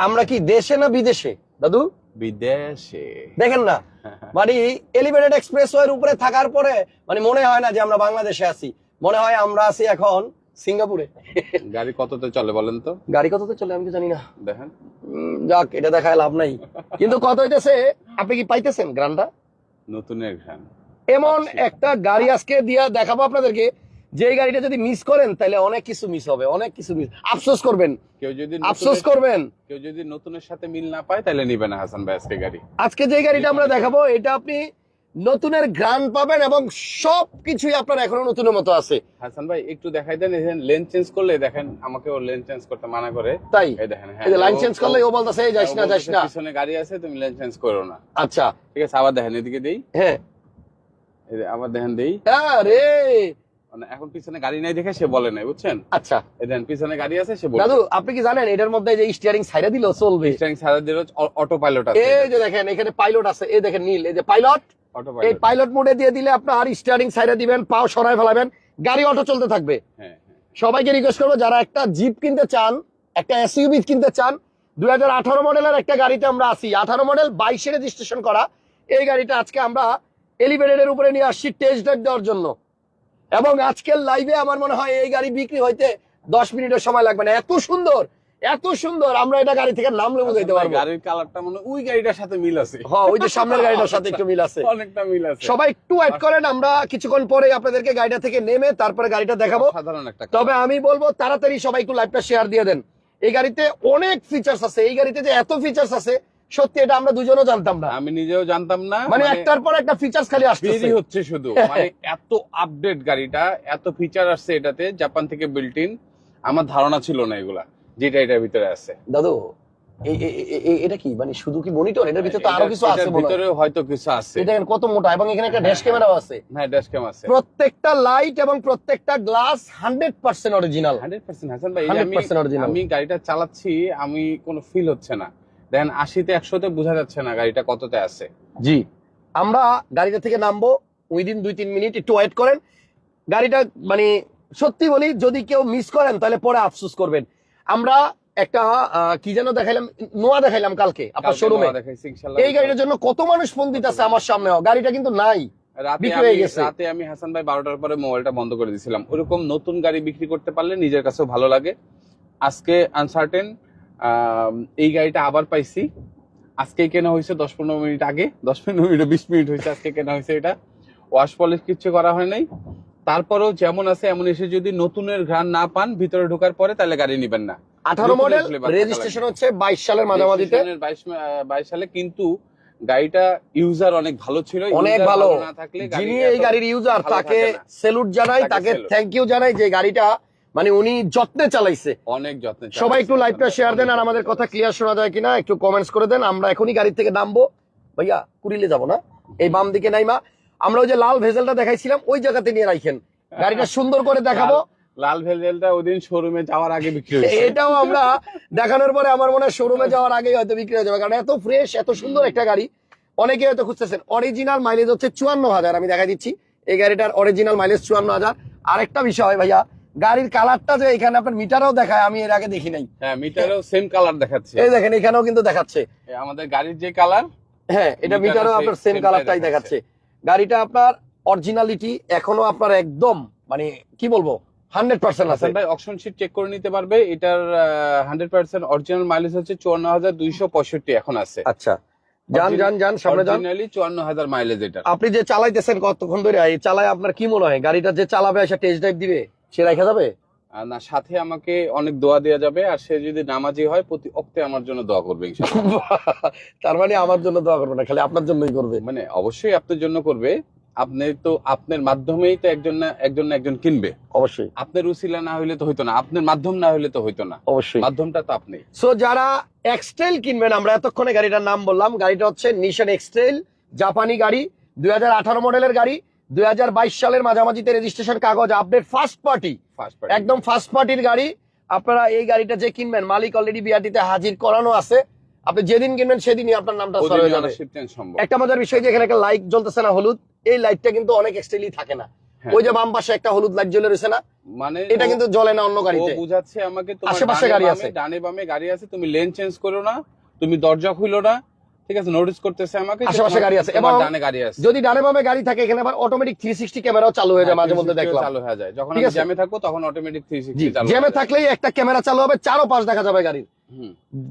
আমরা কি দেশে না বিদেশে? দাদু? বিদেশে। দেখেন না। মানে এলিভেটেড এক্সপ্রেস এর উপরে থাকার পরে মানে মনে হয় না যে আমরা বাংলাদেশে আছি। মনে হয় আমরা আছি এখন সিঙ্গাপুরে। গাড়ি কততে চলে বলেন তো? গাড়ি কততে চলে আমি তো জানি না। দেখেন। যাক এটা দেখায় লাভ নাই। কিন্তু কত হইতেছে? আপনি কি পাইতেছেন গ্রানটা? নতুনের ঘ্রাণ এমন একটা গাড়ি আজকে দিয়া দেখাবো আপনাদেরকে। যে এই গাড়িটা যদি মিস করেন তাহলে অনেক কিছু মিস হবে অনেক কিছু মিস আফসোস করবেন। কেউ যদি আফসোস করবেন। কেউ যদি নতুনের সাথে মিল না পায় তাহলে নিবে না হাসান ভাই আজকে গাড়ি। আজকে যে গাড়িটা আমরা দেখাবো এটা আপনি নতুনের গ্রান পাবেন এবং সব কিছুই আপনার এখনও নতুনের মতো আছে। হাসান ভাই একটু দেখাই দেন এই লেন চেঞ্জ করলে দেখেন আমাকে ও লেন চেঞ্জ করতে মানা করে। তাই? এই দেখেন হ্যাঁ। লাইন চেঞ্জ করলে ও বলতেছে এই যাস না যাস না। পিছনে গাড়ি আছে তুমি লেন চেঞ্জ করো না। আচ্ছা। ঠিক আছে আবার দেখেন এদিকে দেই। হ্যাঁ। আবার দেখেন দেই। আরে! মানে এখন পিছনে গাড়ি নাই দেখে সে বলে নাই বুঝছেন? আচ্ছা। পিছনে গাড়ি আছে সে বলে দাদু আপনি কি জানেন এটার মধ্যে যে স্টিয়ারিং সাইডে দিল চলবে? স্টারিং সারা দিল অটো পাইলট আছে এই যে দেখেন এখানে পাইলট আছে এই দেখেন নীল এই যে পাইলট এই পাইলট মোডে দিয়ে দিলে আপনার স্টিয়ারিং সাইডে দিবেন পাও সরায় ফেলাবেন গাড়ি অটো চলতে থাকবে। হ্যাঁ হ্যাঁ। সবাইকে রিকোয়েস্ট করব যারা একটা জিপ কিনতে চান একটা এসইউবি কিনতে চান দুই হাজার আঠারো মডেলের একটা গাড়িতে আমরা আছি। আঠারো মডেল বাইশে রেজিস্ট্রেশন করা। এই গাড়িটা আজকে আমরা এলিভেটেডের উপরে নিয়ে আসছি টেস্ট ড্রাইভ দেওয়ার জন্য। এবং আজকের লাইভে আমার মনে হয় এই গাড়ি বিক্রি হইতে দশ মিনিটের সময় লাগবে না। এত সুন্দর এত সুন্দর আমরা এটা গাড়ি থেকে নামলে বুঝাইতে পারব। গাড়ির কালারটা মানে ওই গাড়িটার সাথে মিল আছে। হ্যাঁ ওই যে সামনের গাড়িটার সাথে একটু মিল আছে। অনেকটা মিল আছে। সবাই একটু ওয়েট করেন আমরা কিছুক্ষণ পরে আপনাদেরকে গাড়িটা থেকে নেমে তারপরে গাড়িটা দেখাবো। সাধারণ একটা তবে আমি বলব তাড়াতাড়ি সবাই একটু লাইভটা শেয়ার দিয়ে দেন। এই গাড়িতে অনেক ফিচার্স আছে। এই গাড়িতে যে এত ফিচার্স আছে সত্যি এটা আমরা দুজনও জানতাম না। আমি নিজেও জানতাম না মানে একটার পর একটা ফিচার্স খালি আসছে হচ্ছে শুধু। মানে এত আপডেট গাড়িটা এত ফিচার আসছে এটাতে জাপান থেকে বিল্ট ইন আমার ধারণা ছিল না এগুলা যেটা এটার ভিতরে আছে। দাদু এটা কি? মানে শুধু কি মনিটর এটার ভিতরে তো আরও কিছু আছে মনে। ভিতরে হয়তো কিছু আছে। এটা কত মোটা এবং এখানে একটা ড্যাশ ক্যামেরাও আছে। হ্যাঁ ড্যাশ ক্যাম আছে। প্রত্যেকটা লাইট এবং প্রত্যেকটা glass hundred percent original hundred percent Hasan ভাই আমি আমি গাড়িটা চালাচ্ছি আমি কোনো ফিল হচ্ছে না। দেখেন আশিতে একশোতে বোঝা যাচ্ছে না গাড়িটা কততে আছে। জি। আমরা গাড়িটা থেকে নামবো উইদিন দুই তিন মিনিট একটু ওয়েট করেন। গাড়িটা মানে সত্যি বলি যদি কেউ মিস করেন তাহলে পরে আফসোস করবেন। আমরা একটা কি যেন দেখাইলাম নোয়া দেখাইলাম কালকে আপনার শোরুমে। এই গাড়িটার জন্য কত মানুষ ফোন দিতেছে আমার সামনেও গাড়িটা কিন্তু নাই রাতে আমি গেছে। রাতে আমি হাসান ভাই বারোটার পরে মোবাইলটা বন্ধ করে দিয়েছিলাম ওরকম নতুন গাড়ি বিক্রি করতে পারলে নিজের কাছেও ভালো লাগে। আজকে আনসার্টেন এই গাড়িটা আবার পাইছি। আজকে কেনা হয়েছে দশ পনেরো মিনিট আগে দশ পনেরো মিনিট বিশ মিনিট হয়েছে আজকে কেনা হয়েছে এটা। ওয়াশ পলিশ কিচ্ছু করা হয় নাই। তারপরেও যেমন আছে এমন এসে যদি নতুনের ঘ্রাণ না পান ভিতরে ঢোকার পরে তাহলে গাড়ি নিবেন না। আঠারো মডেল রেজিস্ট্রেশন হচ্ছে বাইশ সালের মাঝামাঝিতে। বাইশ সালে কিন্তু গাড়িটা ইউজার অনেক ভালো ছিল। অনেক ভালো। না থাকলে যিনি এই গাড়ির ইউজার তাকে সেলুট জানাই তাকে তাকে থ্যাংক ইউ জানাই যে গাড়িটা মানে উনি যত্নে চালাইছে। অনেক যত্নে সবাই একটু লাইভটা শেয়ার দেন আর আমাদের কথা ক্লিয়ার শোনা যায় কিনা একটু কমেন্টস করে দেন আমরা এখনই গাড়ি থেকে নামবো। ভাইয়া কুড়িলে যাব না? এই বাম দিকে নাইমা আমরা ওই যে লাল ভেজেলটা দেখাইছিলাম ওই জায়গাতে নিয়ে রাখেন গাড়িটা সুন্দর করে দেখাবো। লাল ভেলভেলটা ওদিন শোরুমে যাওয়ার আগে বিক্রি হয়েছে। এটাও আমরা দেখানোর পরে আমার মনে হয় শোরুমে যাওয়ার আগেই হয়তো বিক্রি হয়ে যাবে কারণ এত ফ্রেশ এত সুন্দর একটা গাড়ি। অনেকে হয়তো খুঁজতেছেন অরিজিনাল মাইলেজ হচ্ছে চুয়ান্ন হাজার আমি দেখা দিচ্ছি। এই গাড়িটার অরিজিনাল মাইলেজ চুয়ান্ন হাজার। আরেকটা বিষয় ভাইয়া গাড়ির কালারটা যে এখানে আপনার মিটারও দেখায় আমি এর আগে দেখি নাই। হ্যাঁ মিটারেও সেম কালার দেখাচ্ছে। এই দেখেন এখানেও কিন্তু দেখাচ্ছে। আমাদের গাড়ির যে কালার হ্যাঁ এটা মিটারও আপনার সেম কালারটাই দেখাচ্ছে। গাড়িটা আপনার অরিজিনালিটি এখনও আপনার একদম মানে কি বলব হান্ড্রেড পার্সেন্ট আছে। ভাই অপশন শিট চেক করে নিতে পারবে। এটার হান্ড্রেড পার্সেন্ট অরিজিনাল মাইলেজ হচ্ছে চুয়ান্ন হাজার দুইশো পঁয়ষট্টি এখন আছে। আচ্ছা। যান যান যান সামনে যান। অরিজিনালি চুয়ান্ন হাজার মাইলেজ এটা। আপনি যে চালাইতেছেন কতক্ষণ ধরে এই চালায় আপনার কি মনে হয়? গাড়িটা যে চালাবে এসে টেস্ট ড্রাইভ দিবে? সে রাখা যাবে? না সাথে আমাকে অনেক দোয়া দেওয়া যাবে আর সে যদি নামাজি হয় প্রতি অক্তে আমার জন্য দোয়া করবে তার মানে আমার জন্য দোয়া করবে না খালি আপনার জন্যই করবে। মানে অবশ্যই আপনার জন্য করবে। আপনি তো আপনার মাধ্যমেই তো একজন না একজন না একজন কিনবে। অবশ্যই। আপনার উসিলা না হইলে তো হইতো না আপনার মাধ্যম না হইলে তো হইতো না। অবশ্যই। মাধ্যমটা তো আপনি। সো যারা এক্সটেল কিনবেন আমরা এতক্ষণে গাড়িটার নাম বললাম গাড়িটা হচ্ছে নিশান এক্সটেল জাপানি গাড়ি দুই হাজার আঠারো মডেলের গাড়ি দুই হাজার বাইশ সালের মাঝামাঝিতে রেজিস্ট্রেশন কাগজ আপডেট ফার্স্ট পার্টি একদম ফার্স্ট পার্টির গাড়ি। আপনারা এই গাড়িটা যে কিনবেন মালিক অলরেডি বিআরটিতে হাজির করানো আছে। আপনি যেদিন কিনবেন সেদিনই আপনার নামটা একটা মজার বিষয় যে এখানে একটা লাইট জ্বলতেছে না হলুদ। এই লাইটটা কিন্তু অনেক এক্সটেলই থাকে না। হ্যাঁ। ওই যে বাম পাশে একটা হলুদ লাইট জ্বলে রয়েছে না? মানে এটা কিন্তু জ্বলে না অন্য গাড়িতে। বুঝাচ্ছে আমাকে আশেপাশে গাড়ি আছে। ডানে বামে গাড়ি আছে তুমি লেন চেঞ্জ করো না তুমি দরজা খুলো না ঠিক আছে নোটিস করতেছে আমাকে আশেপাশে গাড়ি আছে। এবং ডানে গাড়ি আছে। যদি ডানে বামে গাড়ি থাকে এখানে আবার অটোমেটিক থ্রি সিক্সটি ক্যামেরাও চালু হয়ে যায় হ্যাঁ, মাঝে মধ্যে 360 দেখলাম। চালু হয়ে যায়। যখন আমি জ্যামে থাকব তখন অটোমেটিক থ্রি জি সিক্সটি চালু জ্যামে থাকলেই একটা ক্যামেরা চালু হবে চারো পাঁচ দেখা যাবে গাড়ির।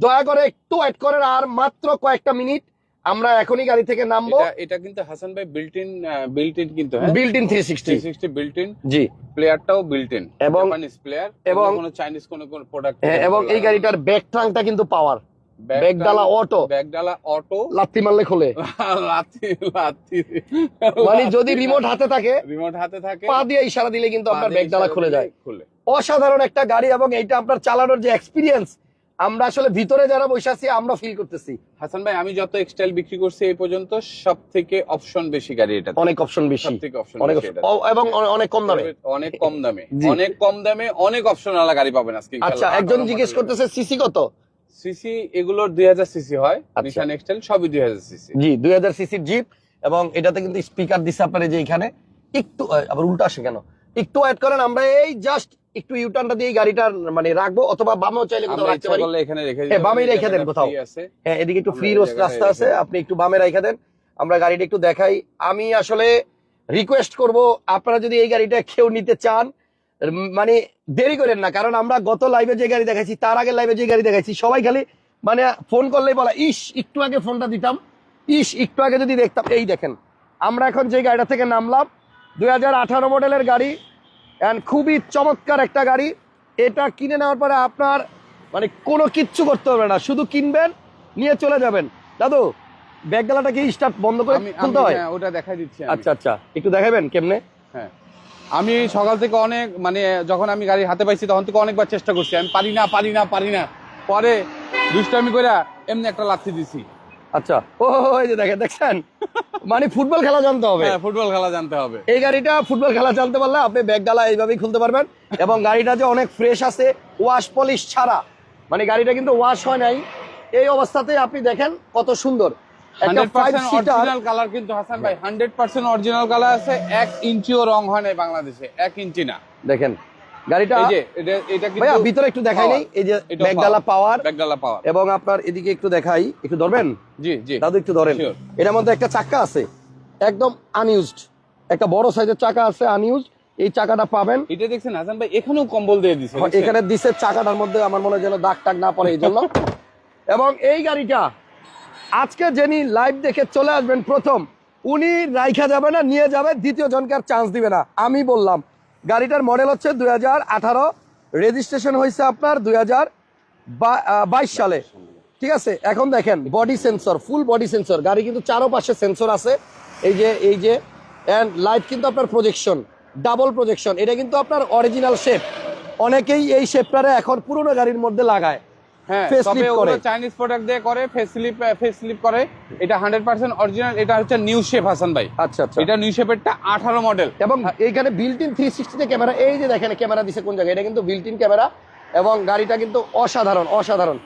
দয়া করে একটু ওয়েট করেন আর মাত্র কয়েকটা মিনিট আমরা এখনই গাড়ি থেকে নামবো। এটা কিন্তু হাসান ভাই বিল্ট ইন বিল্ট ইন কিন্তু হ্যাঁ? Built in three sixty three sixty built in জি। প্লেয়ারটাও বিল্ট ইন এবং- জাপানিজ প্লেয়ার এবং- কোনো চাইনিজ কোনো কোনো প্রোডাক্ট হ্যাঁ, এবং এই গাড়িটার ব্যাক ট্রাঙ্কটা কিন্তু পাওয়ার ব্যাগডালা অটো। ব্যাগডালা অটো। লাত্তি মারলে খোলে। লাথি লাথি। মানে যদি রিমোট হাতে থাকে রিমোট হাতে থাকে। পা দিয়ে ইশারা দিলে কিন্তু আপনার পা দিয়ে ব্যাগডালা খুলে যায়। খুলে। অসাধারণ একটা গাড়ি এবং এইটা আপনার চালানোর যে এক্সপিরিয়েন্স আমরা আসলে ভিতরে যারা বসে আছি আমরা ফিল করতেছি। হাসান ভাই আমি যত এক্সটাইল বিক্রি করছি এই পর্যন্ত সব থেকে অপশন বেশি গাড়ি এটা অনেক অপশন বেশি। থেকে অপশন অনেক এবং অনেক কম দামে। অনেক কম দামে। অনেক কম দামে অনেক অপশন আলা গাড়ি পাবেন আজকে আচ্ছা একজন জিজ্ঞেস করতেছে সিসি কত? সিসি এগুলোর দুই হাজার সিসি হয় আচ্ছা। নিশান এক্সটাইল সবই দুই হাজার সিসি। জি দুই হাজার সিসির জিপ এবং এটাতে কিন্তু স্পিকার দিচ্ছে আপনার যে এখানে। একটু আবার উল্টা আসে কেন? একটু ওয়েট করেন আমরা এই জাস্ট একটু ইউটার্নটা দিয়ে গাড়িটা মানে রাখব অথবা বামেও চাইলে কোথাও রাখতে পারি। এখানে রেখে হ্যাঁ, বামেই রেখে দেন কোথাও। হ্যাঁ এদিকে একটু ফ্রি রোড রাস্তা আছে আপনি একটু বামে রেখে দেন। আমরা গাড়িটা একটু দেখাই। আমি আসলে রিকোয়েস্ট করব আপনারা যদি এই গাড়িটা কেউ নিতে চান মানে দেরি করেন না কারণ আমরা গত লাইভে যে গাড়ি দেখাইছি তার আগে লাইভে যে গাড়ি দেখাইছি সবাই খালি মানে ফোন করলেই বলা ইস একটু আগে ফোনটা দিতাম ইস একটু আগে যদি দেখতাম। এই দেখেন আমরা এখন যে গাড়িটা থেকে নামলাম দুই হাজার আঠারো মডেলের গাড়ি অ্যান্ড খুবই চমৎকার একটা গাড়ি। এটা কিনে নেওয়ার পরে আপনার মানে কোনো কিচ্ছু করতে হবে না শুধু কিনবেন নিয়ে চলে যাবেন। দাদু ব্যাগডালাটা কি স্টার্ট বন্ধ করে খুলতে হয়? হ্যাঁ, ওটা দেখাই দিচ্ছি আচ্ছা আচ্ছা একটু দেখাবেন কেমনে? হ্যাঁ। আমি সকাল থেকে অনেক মানে যখন আমি গাড়ি হাতে পাইছি তখন থেকে অনেকবার চেষ্টা করছি। আমি পারি না পারি না পারি না। পরে দুষ্টামি করে এমনি একটা লাথি দিছি। আচ্ছা। ও এই যে দেখেন দেখছেন? মানে ফুটবল খেলা জানতে হবে। হ্যাঁ ফুটবল খেলা জানতে হবে। এই গাড়িটা ফুটবল খেলা জানতে পারলে আপনি ব্যাগডালা এইভাবেই খুলতে পারবেন এবং গাড়িটা যে অনেক ফ্রেশ আছে ওয়াশ পলিশ ছাড়া। মানে গাড়িটা কিন্তু ওয়াশ হয় নাই। এই অবস্থাতে আপনি দেখেন কত সুন্দর। একটা হান্ড্রেড ফাইভ পার্সেন্ট সিটার অরিজিনাল কালার কিন্তু হাসান ভাই হান্ড্রেড পার্সেন্ট অরিজিনাল কালার আছে এক ইঞ্চিও রং হয় নাই বাংলাদেশে এক ইঞ্চি না। দেখেন গাড়িটা এটা এটা ভাইয়া ভিতরে একটু দেখাই নেই এই যে এটাও পাওয়ার ব্যাগডালা পাওয়ার এবং আপনার এদিকে একটু দেখাই একটু ধরবেন? জি জি। দাদু একটু ধরেন। এটার মধ্যে একটা চাকা আছে একদম আনইউজড একটা বড় সাইজের চাকা আছে আনইউজড এই চাকাটা পাবেন। এটা দেখছেন হাসান ভাই এখানেও কম্বল দিয়ে দিছে দেখছেন? এখানে দিছে চাকাটার মধ্যে আমার মনে হয় যেন দাগ টাক না পড়ে এই জন্য। এবং এই গাড়িটা আজকে যিনি লাইভ দেখে চলে আসবেন প্রথম, উনি রাইখা যাবে না, নিয়ে যাবে, দ্বিতীয় জনকে আর চান্স দিবে না। আমি বললাম, গাড়িটার মডেল হচ্ছে দুই হাজার আঠারো রেজিস্ট্রেশন হয়েছে আপনার দুই হাজার বাইশ সালে। ঠিক আছে? এখন দেখেন body sensor full body sensor গাড়ি কিন্তু চারো পাশে সেন্সর আছে। এই যে এই যে অ্যান্ড লাইট কিন্তু আপনার প্রজেকশন ডাবল প্রজেকশন এটা কিন্তু আপনার অরিজিনাল শেপ অনেকেই এই শেপটারে এখন পুরনো গাড়ির মধ্যে লাগায়। তবে ওগুলো করে। চাইনিজ প্রোডাক্ট দিয়ে করে ফেস স্লিপ ফেস স্লিপ করে। এটা হান্ড্রেড পার্সেন্ট অরিজিনাল এটা হচ্ছে নিউ শেপ হাসান ভাই। আচ্ছা আচ্ছা। এটা নিউ শেপেরটা আঠারো মডেল এবং এইখানে বিল্ট ইন থ্রি সিক্সটিতে ক্যামেরা এই যে দেখেন ক্যামেরা দিছে কোন জায়গায় এটা কিন্তু বিল্ট ইন ক্যামেরা এবং গাড়িটা কিন্তু অসাধারণ অসাধারণ।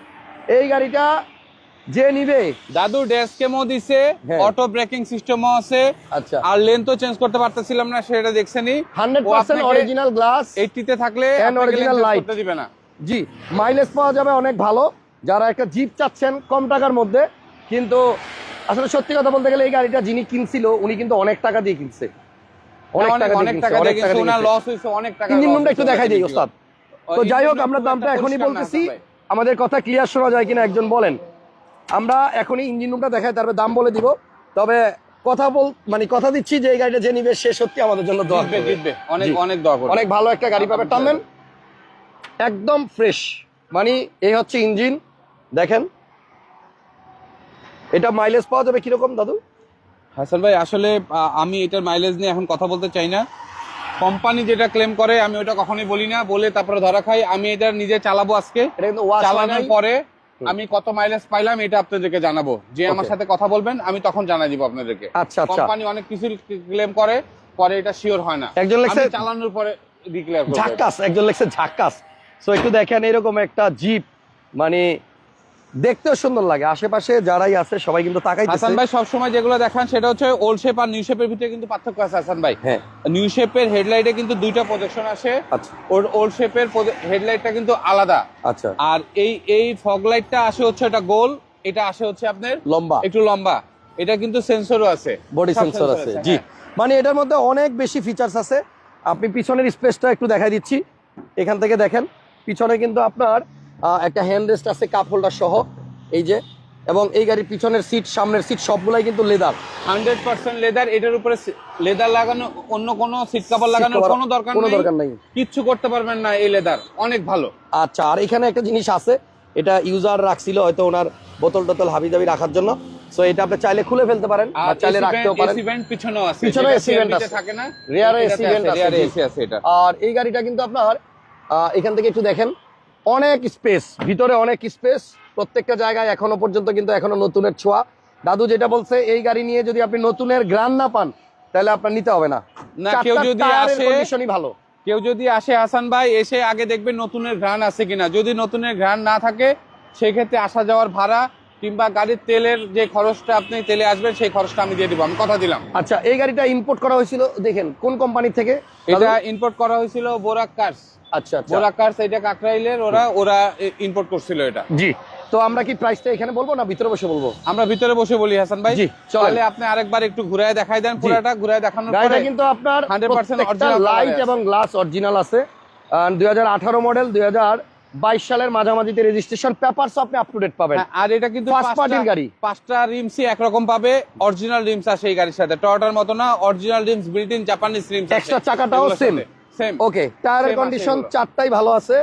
এই গাড়িটা যে নিবে দাদু ডেস্কেমো দিছে হ্যাঁ। অটো ব্রেকিং সিস্টেমও আছে। আচ্ছা। আর লেন তো চেঞ্জ করতে পারতেছিলাম না সেটা ও পার্সেন্ট অরিজিনাল গ্লাস এইটিতে থাকলে And আপনাকে original lane change light। করতে দিবে না। জি মাইলেজ পাওয়া যাবে অনেক ভালো। যারা একটা জিপ চাচ্ছেন কম টাকার মধ্যে কিন্তু আসলে সত্যি কথা বলতে গেলে এই গাড়িটা যিনি কিনছিল উনি কিন্তু অনেক টাকা দিয়ে কিনছে। অনেক অনেক টাকা অনেক টাকা অনেক দিয়ে টাকা কিন্তু দিয়ে ওনার কিনছে। লস হয়েছে অনেক টাকা ইঞ্জিন রুমটা একটু দেখাই দিই ওস্তাদ। তো যাই হোক আমরা দামটা এখনই বলতেছি আমাদের কথা ক্লিয়ার শোনা যায় কিনা একজন বলেন। আমরা এখনই ইঞ্জিন রুমটা দেখাই তারপরে দাম বলে দিব। তবে কথা বল মানে কথা দিচ্ছি যে এই গাড়িটা যে নিবে সে সত্যি আমাদের জন্য দোয়া করবে। অনেক অনেক দোয়া করবে। অনেক ভালো একটা গাড়ি পাবে। টানবেন? একদম ফ্রেশ। মানে এই হচ্ছে ইঞ্জিন। দেখেন। এটা মাইলেজ পাওয়া যাবে কীরকম দাদু? হাসান ভাই আসলে আমি এটার মাইলেজ নিয়ে এখন কথা বলতে চাই না। কোম্পানি যেটা ক্লেম করে আমি ওটা কখনোই বলি না। বলে তারপরে ধরা খাই আমি এটা নিজে চালাবো আজকে। চালানোর পরে আমি কত মাইলেজ পাইলাম এটা আপনাদেরকে জানাব। যে আমার সাথে কথা বলবেন আমি তখন জানাই দিব আপনাদেরকে। আচ্ছা আচ্ছা। কোম্পানি অনেক কিছু ক্লেম করে পরে এটা শিওর হয় না। একজন লেখছে চালানোর পরে ডিক্লেয়ার ঝাক্কাস একজন লেখছে ঝাক্কাস। সো একটু দেখেন এরকম একটা জিপ মানে দেখতেও সুন্দর লাগে। আশেপাশে যারাই আছে সবাই কিন্তু তাকাই হাসান ভাই সবসময় যেগুলো দেখান সেটা হচ্ছে ওল্ড শেপ আর নিউ শেপের ভিতরে কিন্তু পার্থক্য আছে হাসান ভাই। হ্যাঁ। নিউ শেপের হেডলাইটে কিন্তু দুইটা প্রজেকশন আসে। আচ্ছা। ওর ওল্ড শেপের হেডলাইটটা কিন্তু আলাদা। আচ্ছা। আর এই এই ফগ লাইটটা আসে হচ্ছে এটা গোল এটা আসে হচ্ছে আপনার লম্বা। একটু লম্বা। এটা কিন্তু সেন্সরও আছে। বডি সেন্সর আছে। হ্যাঁ। জি। মানে এটার মধ্যে অনেক বেশি ফিচার্স আছে। আপনি পিছনের স্পেসটা একটু দেখাই দিচ্ছি। এখান থেকে দেখেন। পিছনে কিন্তু আপনার একটা হ্যান্ড রেস্ট আছে কাপ হোল্ডার সহ এই যে এবং এই গাড়ির পিছনের সিট সামনের সিট সবগুলাই কিন্তু লেদার হান্ড্রেড পার্সেন্ট লেদার এটার উপরে লেদার লাগানো অন্য কোনো সিট কাভার লাগানোর কোনো দরকার কোনো দরকার নেই। কিচ্ছু করতে পারবেন না এই লেদার অনেক ভালো। আচ্ছা আর এখানে একটা জিনিস আছে এটা ইউজার রাখছিল হয়তো ওনার বোতল টোতল হাবি দাবি রাখার জন্য। সো এটা আপনি চাইলে খুলে ফেলতে পারেন আর চাইলে রাখতেও পারেন। এসি পিছনেও আছে CLB তে আছে। থাকে না? Rear এ এটাতে AC আছে, আর এই গাড়িটা কিন্তু আপনার এখান থেকে একটু দেখেন। অনেক স্পেস ভিতরে অনেক স্পেস প্রত্যেকটা জায়গায় এখনও পর্যন্ত কিন্তু এখনও নতুনের ছোঁয়া। দাদু যেটা বলছে এই গাড়ি নিয়ে যদি আপনি নতুনের গ্রান না পান তাহলে আপনার নিতে হবে না। কেউ যদি আসে ভালো। কেউ যদি আসে হাসান ভাই এসে আগে দেখবেন নতুনের ঘ্রাণ আছে কিনা। যদি নতুনের ঘ্রাণ না থাকে সেক্ষেত্রে আসা যাওয়ার ভাড়া কিংবা গাড়ির তেলের যে খরচটা আপনি তেলে আসবেন সেই খরচটা আমি দিয়ে দিব। আমি কথা দিলাম। আচ্ছা এই গাড়িটা ইম্পোর্ট করা হয়েছিল দেখেন কোন কোম্পানি থেকে? এটা ইম্পোর্ট করা হয়েছিল বোরাক কার্স আচ্ছা আচ্ছা। বোরাক কার্স এটা কাকরাইলের? ওরা ওরা ইম্পোর্ট করছিল এটা। জি। তো আমরা কি প্রাইসটা এখানে বলব না ভিতরে বসে বলব? আমরা ভিতরে বসে বলি হাসান ভাই। জি। তাহলে আপনি আরেকবার একটু ঘুরায় দেখাই দেন পুরাটা। ঘুরায় দেখানোর পরে কিন্তু আপনার 100% original লাইট এবং গ্লাস অরিজিনাল আছে। দুই হাজার আঠারো মডেল দুই হাজার বাইশ সালের মাঝামাঝিতে রেজিস্ট্রেশন পেপারস আপনি আপ টু ডেট পাবেন। হ্যাঁ, আর এটা কিন্তু First পাঁচটা- party র গাড়ি। পাঁচটা রিমসই একরকম পাবে। অরিজিনাল রিমস আছে এই গাড়ির সাথে। টয়োটার মতো না original rims built in Japanese rims extra চাকাটাও same okay টায়ারের কন্ডিশন চারটাই ভালো আছে।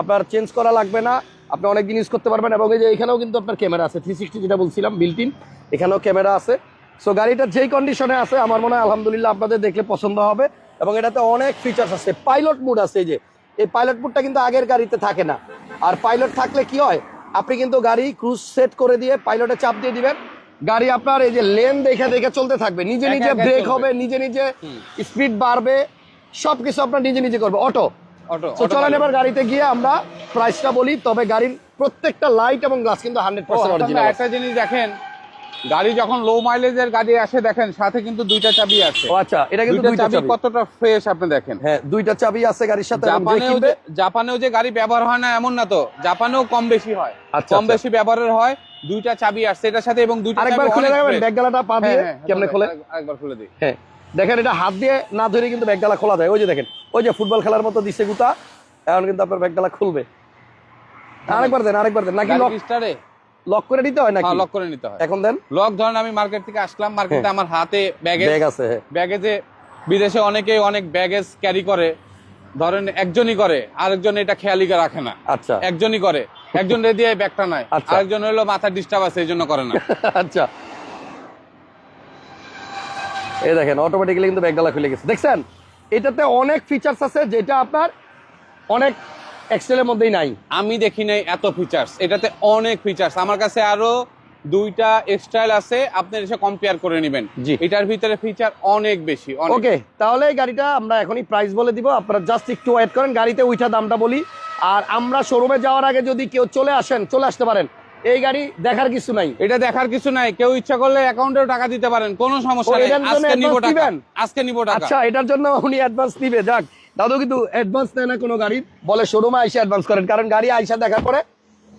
আপনার চেঞ্জ করা লাগবে না। আপনি অনেক দিন ইউজ করতে পারবেন এবং এই যে এখানেও কিন্তু আপনার ক্যামেরা আছে থ্রি সিক্সটি যেটা বলছিলাম বিল্ট ইন এখানেও ক্যামেরা আছে। সো গাড়িটা যেই কন্ডিশনে আছে আমার মনে হয় আলহামদুলিল্লাহ আপনাদের দেখলে পছন্দ হবে এবং এটাতে অনেক ফিচার্স আছে। পাইলট মুড আছে এই যে। এই পাইলট মুডটা কিন্তু আগের গাড়িতে থাকে না। আর পাইলট থাকলে কি হয়? আপনি কিন্তু গাড়ি ক্রুজ সেট করে দিয়ে পাইলটে চাপ দিয়ে দিবেন। গাড়ি আপনার এই যে লেন দেখে দেখে চলতে থাকবে। নিজে নিজে ব্রেক হবে নিজে নিজে স্পিড বাড়বে। সবকিছু আপনার নিজে নিজে করবে। অটো। অটো চলেন এবার গাড়িতে গিয়ে আমরা প্রাইসটা বলি তবে গাড়ির প্রত্যেকটা লাইট এবং গ্লাস কিন্তু হান্ড্রেড পার্সেন্ট একটা জিনিস দেখেন গাড়ি যখন লো মাইলেজের গাড়ি আসে দেখেন সাথে কিন্তু দুইটা চাবি আছে। আচ্ছা এটা কিন্তু দুইটা চাবি কতটা ফ্রেশ আপনি দেখেন। হ্যাঁ দুইটা চাবি আছে গাড়ির সাথে জাপানেও যে জাপানেও যে গাড়ি ব্যবহার হয় না এমন না তো। জাপানেও কম বেশি হয়। আচ্ছা, কম আচ্ছা। বেশি ব্যবহারের হয় দুইটা চাবি আসছে। এটার সাথে এবং দুইটা আরেকবার খুলে দেখাবেন fresh। ব্যাগডালাটা পা দিয়ে হ্যাঁ, হ্যাঁ, কেমনে খোলে? আরেক- আরেকবার খুলে দিই। হ্যাঁ। দেখেন এটা হাত দিয়ে না ধরে কিন্তু ব্যাগডালা খোলা যায়। ওই যে দেখেন ওই যে ফুটবল খেলার মতো দিচ্ছে গুতা এখন কিন্তু আপনার ব্যাগডালা খুলবে। আরেকবার দেন আরেকবার দেন নাকি লক করে দিতে হয় নাকি? লক করে নিতে হয়। এখন দেন। লক ধরেন আমি মার্কেট থেকে আসলাম মার্কেটে আমার হাতে ব্যাগেজ ব্যাগ আছে হ্যাঁ। ব্যাগেজে বিদেশে অনেকে অনেক ব্যাগেজ ক্যারি করে। ধরেন একজনই করে আরেকজন এটা খেয়ালি রাখে না। আচ্ছা। একজনই করে একজন রে দিয়ে ব্যাগটা নাই। আচ্ছা। আরেকজন হলো মাথার ডিস্টার্ব আছে এই জন্য করে না। আচ্ছা। এই দেখেন অটোমেটিক্যালি কিন্তু ব্যাগডালা খুলে গেছে। দেখছেন? এটাতে অনেক ফিচার্স আছে যেটা আপনার অনেক এক্সেলের মধ্যেই নাই। আমি দেখি নাই এত ফিচার্স এটাতে অনেক ফিচার্স আমার কাছে আরও দুইটা এক্সটাইল আছে আপনি এসে কম্পেয়ার করে নেবেন। জি। এটার ভিতরে ফিচার অনেক বেশি ওকে তাহলে এই গাড়িটা আমরা এখনই প্রাইস বলে দিব। আপনারা জাস্ট একটু ওয়েট করেন গাড়িতে উঠা দামটা বলি। আর আমরা শোরুমে যাওয়ার আগে যদি কেউ চলে আসেন চলে আসতে পারেন। এই গাড়ি দেখার কিছু নাই। এটা দেখার কিছু নাই। কেউ ইচ্ছা করলে অ্যাকাউন্টেও টাকা দিতে পারেন। কোনো সমস্যা নেই। এটার জন্য আজকে নিব টাকা। আজকে নিব টাকা। আচ্ছা এটার জন্য উনি অ্যাডভান্স নিবে যাক দাদু কিন্তু অ্যাডভান্স নেয় না কোনো গাড়ির। বলে শোরুমে আইসা অ্যাডভান্স করেন। কারণ গাড়ি আইসা দেখার পরে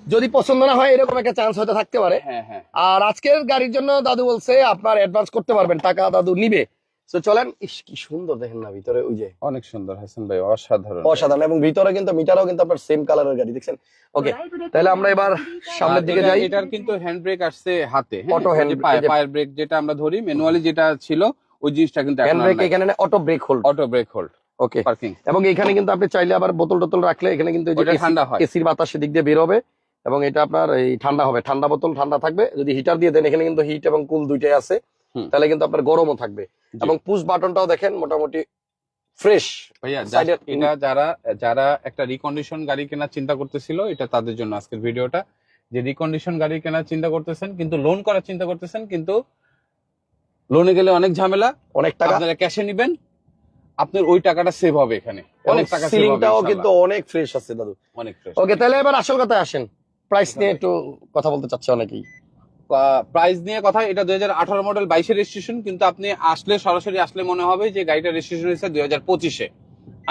যদি পছন্দ না হয় এরকম একটা চান্স হয়তো থাকতে পারে। হ্যাঁ হ্যাঁ। আর আজকের গাড়ির জন্য দাদু বলছে আপনার অ্যাডভান্স করতে পারবেন। টাকা দাদু নিবে। তো চলেন ইস কি সুন্দর দেখেন না ভিতরে ওই যে অনেক সুন্দর হাসান ভাই অসাধারণ। অসাধারণ এবং ভিতরে কিন্তু মিটারও কিন্তু আপনার সেম কালারের গাড়ি দেখছেন? ওকে তাহলে আমরা এবার সামনের দিকে যাই। এটার কিন্তু হ্যান্ড ব্রেক আসছে হাতে হ্যাঁ? এই যে- পায়ের ব্রেক যেটা আমরা ধরি ম্যানুয়ালি যেটা ছিল ওই জিনিসটা কিন্তু হ্যান্ড ব্রেক এখানে auto brake hold auto brake hold okay parking এবং এখানে কিন্তু আপনি চাইলে আবার বোতল টোতল রাখলে এখানে কিন্তু ঠান্ডা হয়। এসির বাতাসের দিক দিয়ে বের হবে এবং এটা আপনার এই ঠান্ডা হবে ঠান্ডা বোতল ঠান্ডা থাকবে। যদি হিটার দিয়ে দেন এখানে কিন্তু হিট এবং কুল দুইটাই আছে। তাহলে কিন্তু আপনার গরমও থাকবে। এবং পুশ বাটনটাও দেখেন মোটামুটি ফ্রেশ ভাইয়া এটা যারা যারা একটা রিকন্ডিশন গাড়ি কেনার চিন্তা করতেছিল এটা তাদের জন্য আজকের ভিডিওটা। যে রিকন্ডিশন গাড়ি কেনার চিন্তা করতেছেন কিন্তু লোন করার চিন্তা করতেছেন কিন্তু লোনে গেলে অনেক ঝামেলা। অনেক টাকা। আপনারা ক্যাশে নিবেন আপনার ওই টাকাটা সেভ হবে এখানে। অনেক টাকা সিলিংটাও কিন্তু অনেক ফ্রেশ আছে দাদু। অনেক fresh। ওকে তাহলে এবার আসল কথায় আসেন। প্রাইস নিয়ে একটু কথা বলতে চাচ্ছে অনেকেই। প্রাইস নিয়ে কথা এটা দুই হাজার আঠারো মডেল বাইশের রেজিস্ট্রেশন কিন্তু আপনি আসলে সরাসরি আসলে মনে হবে যে গাড়িটা রেজিস্ট্রেশন হয়েছে দুই হাজার পঁচিশে।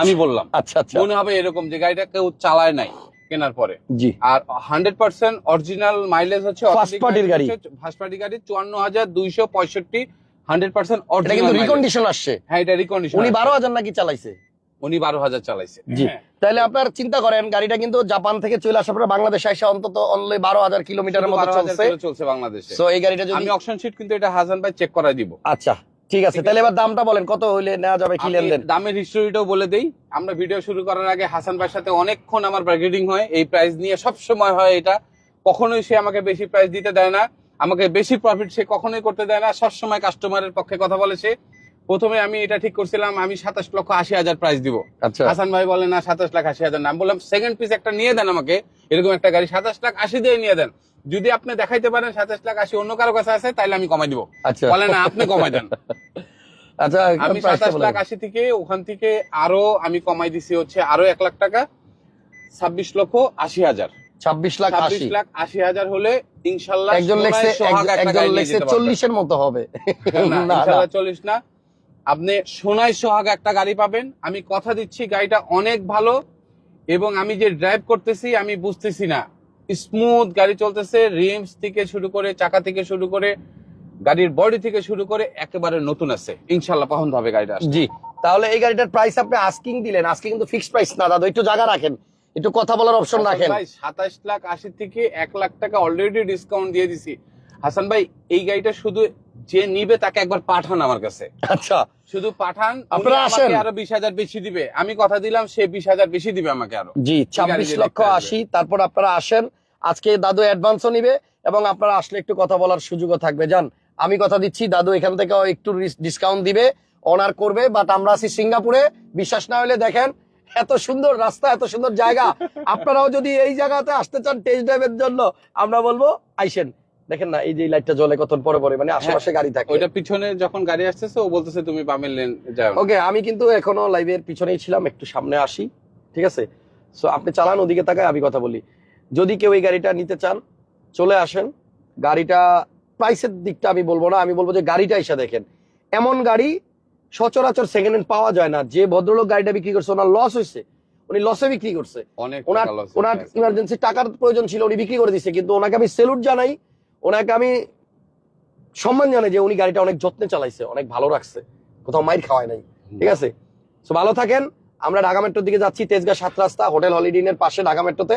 আমি বললাম। আচ্ছা আচ্ছা। মনে হবে এরকম যে গাড়িটা কেউ চালায় নাই কেনার পরে। জি। আর হান্ড্রেড পার্সেন্ট অরিজিনাল মাইলেজ হচ্ছে First party গাড়ি। ফার্স্ট পার্টি গাড়ি চুয়ান্ন হাজার দুইশো পঁয়ষট্টি হান্ড্রেড পার্সেন্ট অরিজিনাল রিকন্ডিশন আসছে। হ্যাঁ এটা রিকন্ডিশন উনি বারো হাজার নাকি চালাইছে? উনি বারো হাজার চালাইছে। জি। হ্যাঁ। তাহলে আপনার চিন্তা করেন গাড়িটা কিন্তু জাপান থেকে চলে আসার পরে বাংলাদেশে আসা অন্তত অনলি বারো হাজার কিলোমিটারের মতো চলছে। চলছে বাংলাদেশে। সো এই গাড়িটা যদি আমি অপশন শিট কিন্তু এটা হাসান ভাই চেক করাই দিব। আচ্ছা ঠিক আছে। তাহলে এবার দামটা বলেন কত হইলে নেওয়া যাবে কি লেনদেন? দামের হিস্টোরিটাও বলে দেই। আমরা ভিডিও শুরু করার আগে হাসান ভাইয়ের সাথে অনেকক্ষণ আমার বার্গেটিং হয়। এই প্রাইস নিয়ে সব সময় হয় এটা। কখনোই সে আমাকে বেশি প্রাইস দিতে দেয় না। আমাকে বেশি প্রফিট সে কখনোই করতে দেয় না। সব সময় কাস্টমারের পক্ষে কথা বলেছে প্রথমে আমি এটা ঠিক করছিলাম আমি সাতাশ লক্ষ আশি হাজার প্রাইস দিব। আচ্ছা। হাসান ভাই বলে না সাতাশ লাখ আশি হাজার না। বললাম সেকেন্ড পিস একটা নিয়ে দেন আমাকে এরকম একটা গাড়ি সাতাশ লাখ আশি দিয়ে নিয়ে দেন। যদি আপনি দেখাইতে পারেন সাতাশ লাখ আশি অন্য কারও কাছে আছে তাহলে আমি কমাই দিব। আচ্ছা। বলে না আপনি কমাই দেন। আচ্ছা আমি সাতাশ লাখ আশি থেকে ওখান থেকে আরও আমি কমাই দিছি হচ্ছে আরও এক লাখ টাকা ছাব্বিশ লক্ষ আশি হাজার। ছাব্বিশ লাখ ছাব্বিশ লাখ আশি হাজার হলে ইনশাল্লাহ একজন লেখছে একজন লেখছে চল্লিশের মতো হবে। না, চল্লিশ না আপনি সোনাই সোহাগ একটা গাড়ি পাবেন। আমি কথা দিচ্ছি গাড়িটা অনেক ভালো এবং আমি যে ড্রাইভ করতেছি আমি বুঝতেছি না। স্মুথ গাড়ি চলতেছে রিমস থেকে শুরু করে চাকা থেকে শুরু করে গাড়ির বডি থেকে শুরু করে একেবারে নতুন আছে। ইনশাল্লাহ পছন্দ হবে গাড়িটা জি তাহলে এই গাড়িটার প্রাইস আপনি আস্কিং দিলেন। আজকে কিন্তু ফিক্সড প্রাইস না দাদা একটু জায়গা রাখেন। একটু কথা বলার অপশন রাখেন। ভাই সাতাশ লাখ আশি থেকে এক লাখ টাকা অলরেডি ডিসকাউন্ট দিয়ে দিছি। হাসান ভাই এই গাড়িটা শুধু যে নিবে তাকে একবার পাঠান আমার কাছে। আচ্ছা। শুধু পাঠান আপনারা আসেন। আরও বিশ হাজার বেশি দিবে। আমি কথা দিলাম সে বিশ হাজার বেশি দিবে আমাকে আরও। জি ছাব্বিশ লক্ষ। আশি তারপর আপনারা আসেন। আজকে দাদু অ্যাডভান্সও নিবে এবং আপনারা আসলে একটু কথা বলার সুযোগও থাকবে। যান আমি কথা দিচ্ছি দাদু এখান থেকে একটু ডিসকাউন্ট দিবে অনার করবে বাট আমরা আছি সিঙ্গাপুরে। বিশ্বাস না হলে দেখেন এত সুন্দর রাস্তা এত সুন্দর জায়গা। আপনারাও যদি এই জায়গাতে আসতে চান টেস্ট ড্রাইভের জন্য আমরা বলব আইসেন। দেখেন না এই যে লাইটটা জ্বলে কত পরে পরে মানে আশেপাশে গাড়ি থাকে। ওইটা পিছনে যখন গাড়ি আসতেছে ও বলতেছে তুমি বামের লেন যাও। ওকে আমি কিন্তু এখনও লাইভের পিছনেই ছিলাম একটু সামনে আসি ঠিক আছে? সো আপনি চালান ওদিকে তাকায় আমি কথা বলি। যদি কেউ এই গাড়িটা নিতে চান চলে আসেন। গাড়িটা প্রাইসের দিকটা আমি বলব না আমি বলব যে গাড়িটা এসে দেখেন। এমন গাড়ি সচরাচর সেকেন্ড হ্যান্ড পাওয়া যায় না। যে ভদ্রলোক গাড়িটা বিক্রি করছে ওনার লস হয়েছে। উনি লসে বিক্রি করছে। অনেক ওনার ওনার ইমার্জেন্সি টাকার প্রয়োজন ছিল উনি বিক্রি করে দিচ্ছে কিন্তু ওনাকে আমি সেলুট জানাই ওনাকে আমি সম্মান জানাই যে উনি গাড়িটা অনেক যত্নে চালাইছে, অনেক ভালো রাখছে। কোথাও মাইর খাওয়ায় নাই। ঠিক আছে? তো ভালো থাকেন। আমরা ঢাকা মেট্রোর দিকে যাচ্ছি, তেজগাঁ সাত রাস্তা, হোটেল হলিডিনের পাশে ঢাকা মেট্রোতে।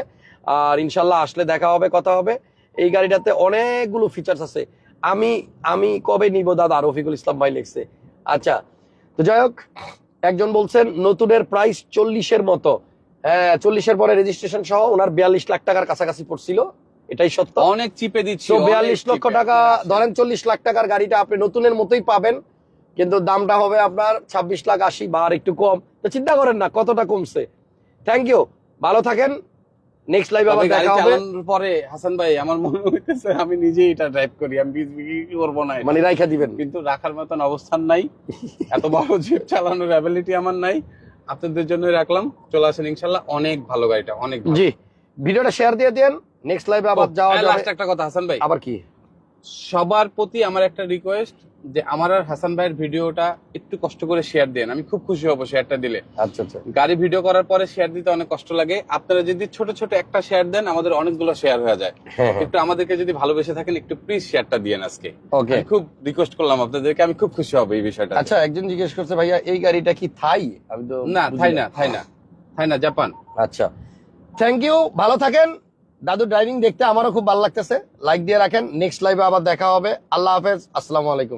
আর ইনশাল্লাহ আসলে দেখা হবে, কথা হবে। এই গাড়িটাতে অনেকগুলো ফিচার্স আছে। আমি আমি কবে নিব দাদা? রফিকুল ইসলাম ভাই লিখছে। আচ্ছা তো যাই হোক, একজন বলছেন, নতুনের প্রাইস চল্লিশের মতো। হ্যাঁ চল্লিশের পরে রেজিস্ট্রেশন সহ ওনার বিয়াল্লিশ লাখ টাকার কাছাকাছি পড়ছিল। এটাই সত্য। অনেক চিপে দিচ্ছি বিয়াল্লিশ লক্ষ টাকা ধরেন চল্লিশ লাখ টাকার গাড়িটা আপনি নতুনের মতোই পাবেন কিন্তু দামটা হবে আপনার ছাব্বিশ লাখ আশি বা আর একটু কম। তো চিন্তা করেন না কতটা কমছে। থ্যাংক ইউ ভালো থাকেন। নেক্সট লাইভে আবার দেখা হবে। পরে হাসান ভাই আমার মনে হইতেছে আমি নিজেই এটা ড্রাইভ করি আমি বিশ বিক্রি করব না মানে রাইখা দিবেন। কিন্তু রাখার মতন অবস্থান নাই। এত বড় জিপ চালানোর অ্যাবিলিটি আমার নাই। আপনাদের জন্য রাখলাম। চলে আসেন ইনশাল্লাহ। অনেক ভালো গাড়িটা অনেক জি। ভিডিওটা শেয়ার দিয়ে দেন। নেক্সট লাইভে আবার যাওয়া হ্যাঁ, যাবে। last একটা কথা হাসান ভাই। আবার কি? সবার প্রতি আমার একটা রিকোয়েস্ট যে আমার আর হাসান ভাইয়ের ভিডিওটা একটু কষ্ট করে শেয়ার দেন। আমি খুব খুশি হব শেয়ারটা দিলে। আচ্ছা আচ্ছা। গাড়ি ভিডিও করার পরে শেয়ার দিতে অনেক কষ্ট লাগে। আপনারা যদি ছোট ছোট একটা শেয়ার দেন আমাদের অনেকগুলো শেয়ার হয়ে যায়। হ্যাঁ হ্যাঁ। একটু আমাদেরকে যদি ভালোবেসে থাকেন একটু প্লিজ শেয়ারটা দিয়েন আজকে। ওকে খুব রিকোয়েস্ট করলাম আপনাদেরকে আমি খুব খুশি হব এই বিষয়টা আচ্ছা একজন জিজ্ঞেস করছে ভাইয়া এই গাড়িটা কি থাই? আমি তো না থাই না। থাই না। থাই না জাপান। আচ্ছা। থ্যাংক ইউ ভালো থাকেন। দাদু ড্রাইভিং দেখতে আমারও খুব ভালো লাগতেছে। লাইক দিয়ে রাখেন। নেক্সট লাইভে আবার দেখা হবে। আল্লাহ হাফেজ। আসসালামু আলাইকুম।